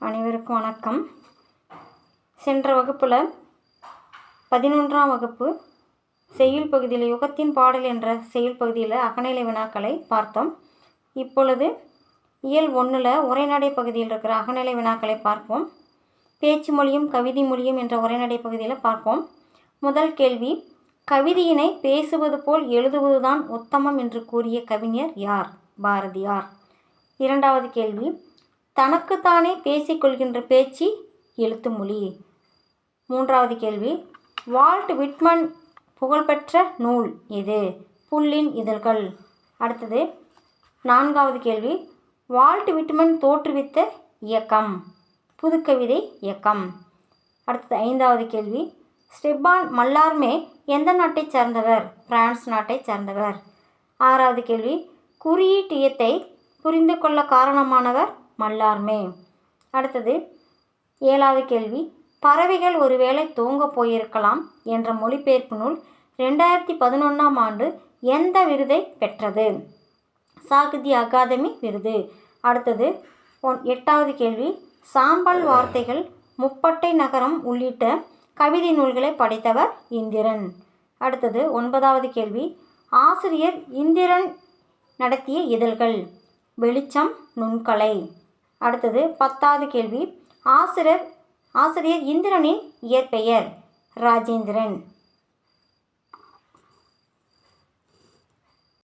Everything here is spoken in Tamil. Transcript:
அனைவருக்கும் வணக்கம். சென்ற வகுப்பில் பதினொன்றாம் வகுப்பு செய்யுள் பகுதியில் யுகத்தின் பாடல் என்ற செய்யுள் பகுதியில் அகநிலை வினாக்களை பார்த்தோம். இப்பொழுது இயல் ஒன்றில் உரைநடை பகுதியில் இருக்கிற அகநிலை வினாக்களை பார்ப்போம். பேச்சு மொழியும் கவிதை மொழியும் என்ற உரைநடை பகுதியில் பார்ப்போம். முதல் கேள்வி கவிதையினை பேசுவது போல் எழுதுவதுதான் உத்தமம் என்று கூறிய கவிஞர் யார்? பாரதியார். இரண்டாவது கேள்வி தனக்குத்தானே பேசிக்கொள்கின்ற பேச்சு? எழுத்து மொழி. மூன்றாவது கேள்வி. வால்ட் விட்மன் புகழ்பெற்ற நூல் எது? புல்லின் இதழ்கள். அடுத்தது. நான்காவது கேள்வி. வால்ட் விட்மன் தோற்றுவித்த இயக்கம். புதுக்கவிதை இயக்கம். அடுத்தது ஐந்தாவது கேள்வி. ஸ்டெப்பான் மல்லார்மே எந்த நாட்டைச் சேர்ந்தவர்? பிரான்ஸ் நாட்டைச் சேர்ந்தவர். ஆறாவது கேள்வி. குறியீட்டியத்தை புரிந்து கொள்ள காரணமானவர் மல்லார்மே. அடுத்தது ஏழாவது கேள்வி. பறவைகள் ஒருவேளை தூங்க போயிருக்கலாம் என்ற மொழிபெயர்ப்பு நூல் ரெண்டாயிரத்தி பதினொன்றாம் ஆண்டு எந்த விருதை பெற்றது? சாகித்ய அகாதமி விருது. அடுத்தது ஒன் எட்டாவது கேள்வி. சாம்பல் வார்த்தைகள் முப்பட்டை நகரம் உள்ளிட்ட கவிதை நூல்களை படைத்தவர் இந்திரன். அடுத்தது ஒன்பதாவது கேள்வி. ஆசிரியர் இந்திரன் நடத்திய இதழ்கள் வெளிச்சம் நுண்கலை. அடுத்தது பத்தாவது கேள்வி. ஆசிரியர் ஆசிரியர் இந்திரனின் இயற்பெயர். ராஜேந்திரன்.